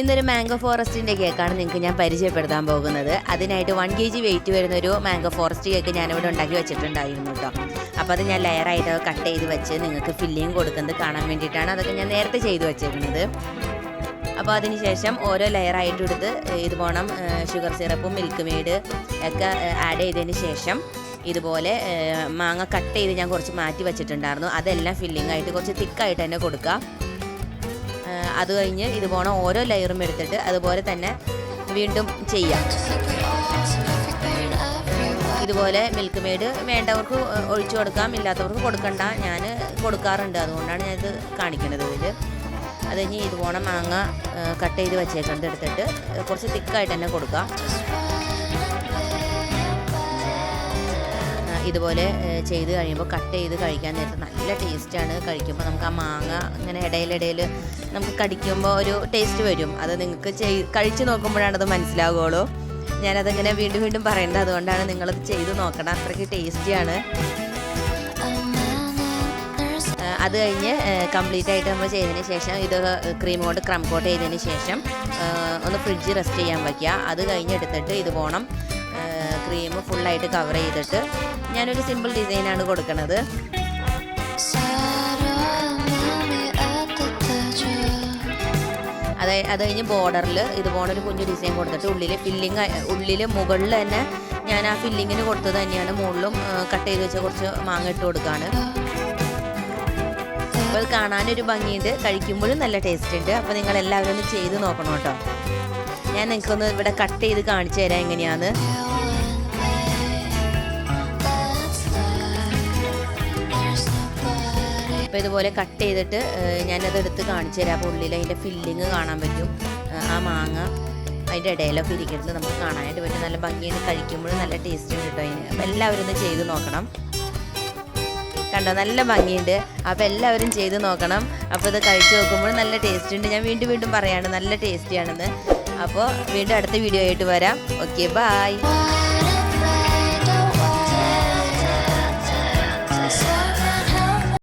ഇന്നൊരു മാംഗോ ഫോറസ്റ്റിന്റെ കേക്കാണ് നിങ്ങൾക്ക് ഞാൻ പരിചയപ്പെടുത്താൻ പോകുന്നത്. അതിനായിട്ട് വൺ കെ ജി വെയിറ്റ് വരുന്ന ഒരു മാംഗോ ഫോറസ്റ്റ് കേക്ക് ഞാനിവിടെ ഉണ്ടാക്കി വെച്ചിട്ടുണ്ടായിരുന്നു കേട്ടോ അപ്പോൾ അത് ഞാൻ ലെയറായിട്ട് കട്ട് ചെയ്ത് വെച്ച് നിങ്ങൾക്ക് ഫില്ലിങ് കൊടുക്കുന്നത് കാണാൻ വേണ്ടിയിട്ടാണ് അതൊക്കെ ഞാൻ നേരത്തെ ചെയ്ത് വെച്ചിരുന്നത്. അപ്പോൾ അതിനുശേഷം ഓരോ ലെയറായിട്ട് എടുത്ത് ഇതുപോലെ ഷുഗർ സിറപ്പും മിൽക്ക് മെയ്ഡ് ഒക്കെ ആഡ് ചെയ്തതിന് ശേഷം ഇതുപോലെ മാങ്ങ കട്ട് ചെയ്ത് ഞാൻ കുറച്ച് മാറ്റി വെച്ചിട്ടുണ്ടായിരുന്നു. അതെല്ലാം ഫില്ലിംഗ് ആയിട്ട് കുറച്ച് തിക്കായിട്ട് തന്നെ കൊടുക്കുക. അത് കഴിഞ്ഞ് ഇത് പോണം ഓരോ ലെയറും എടുത്തിട്ട് അതുപോലെ തന്നെ വീണ്ടും ചെയ്യാം. ഇതുപോലെ മിൽക്ക് മെയ്ഡ് വേണ്ടവർക്ക് ഒഴിച്ചു കൊടുക്കാം ഇല്ലാത്തവർക്ക് കൊടുക്കണ്ട. ഞാൻ കൊടുക്കാറുണ്ട്. അതുകൊണ്ടാണ് ഞാനിത് കാണിക്കുന്നത് ഇതിൽ അത് കഴിഞ്ഞ് ഇതുപോലെ മാങ്ങ കട്ട് ചെയ്ത് വെച്ചേക്കുന്നത് എടുത്തിട്ട് കുറച്ച് തിക്കായിട്ട് തന്നെ കൊടുക്കാം. ഇതുപോലെ ചെയ്ത് കഴിയുമ്പോൾ കട്ട് ചെയ്ത് കഴിക്കാൻ നേരത്ത് നല്ല ടേസ്റ്റാണ് കഴിക്കുമ്പോൾ. നമുക്ക് ആ മാങ്ങ ഇങ്ങനെ ഇടയിലിടയിൽ നമുക്ക് കടിക്കുമ്പോൾ ഒരു ടേസ്റ്റ് വരും. അത് നിങ്ങൾക്ക് ചെയ് കഴിച്ച് നോക്കുമ്പോഴാണ് അത് മനസ്സിലാവുകയുള്ളൂ. ഞാനതിങ്ങനെ വീണ്ടും വീണ്ടും പറയേണ്ടത് അതുകൊണ്ടാണ് നിങ്ങളത് ചെയ്ത് നോക്കണം. അത്രയ്ക്ക് ടേസ്റ്റിയാണ്. അത് കഴിഞ്ഞ് കംപ്ലീറ്റ് ആയിട്ട് നമ്മൾ ചെയ്തതിന് ശേഷം ഇത് ക്രീം കൊണ്ട് ക്രം കോട്ട് ചെയ്തതിന് ശേഷം ഒന്ന് ഫ്രിഡ്ജ് റെസ്റ്റ് ചെയ്യാൻ വയ്ക്കുക. അത് കഴിഞ്ഞ് എടുത്തിട്ട് ഇത് പോണം. ക്രീം ഫുള്ളായിട്ട് കവർ ചെയ്തിട്ട് ഞാനൊരു സിമ്പിൾ ഡിസൈനാണ് കൊടുക്കുന്നത് അത് അത് കഴിഞ്ഞ് ബോർഡറിൽ ഇതുപോലൊരു കുഞ്ഞു ഡിസൈൻ കൊടുത്തിട്ട് ഉള്ളിൽ ഫില്ലിങ് ഉള്ളിൽ മുകളിൽ തന്നെ ഞാൻ ആ ഫില്ലിങ്ങിന് കൊടുത്തത് തന്നെയാണ്. മുകളിലും കട്ട് ചെയ്ത് വെച്ച കുറച്ച് മാങ്ങ ഇട്ട് കൊടുക്കുകയാണ് അപ്പോൾ കാണാനൊരു ഭംഗിയുണ്ട്. കഴിക്കുമ്പോഴും നല്ല ടേസ്റ്റ് ഉണ്ട്. അപ്പോൾ നിങ്ങൾ എല്ലാവരും ഒന്ന് ചെയ്ത് നോക്കണം കേട്ടോ. ഞാൻ നിങ്ങൾക്കൊന്ന് ഇവിടെ കട്ട് ചെയ്ത് കാണിച്ചു തരാം എങ്ങനെയാന്ന്. അപ്പോൾ ഇതുപോലെ കട്ട് ചെയ്തിട്ട് ഞാനത് എടുത്ത് കാണിച്ചു തരാം. അപ്പോൾ ഉള്ളിൽ അതിന്റെ ഫില്ലിങ് കാണാൻ പറ്റും. ആ മാങ്ങ അതിന്റെ ഇടയിലൊക്കെ ഇരിക്കുന്നത് നമുക്ക് കാണാനായിട്ട് പറ്റും. നല്ല ഭംഗിയായിട്ട് കഴിക്കുമ്പോഴും നല്ല ടേസ്റ്റ് ഉണ്ട് കേട്ടോ അതിന്. അപ്പോൾ എല്ലാവരും ഒന്ന് ചെയ്ത് നോക്കണം. കണ്ടോ? നല്ല ഭംഗിയുണ്ട്. അപ്പോൾ എല്ലാവരും ചെയ്ത് നോക്കണം. അപ്പോൾ ഇത് കഴിച്ച് നോക്കുമ്പോൾ നല്ല ടേസ്റ്റ് ഉണ്ട്. ഞാൻ വീണ്ടും വീണ്ടും പറയാണ് നല്ല ടേസ്റ്റിയാണെന്ന് അപ്പോൾ വീണ്ടും അടുത്ത വീഡിയോ ആയിട്ട് വരാം. Okay bye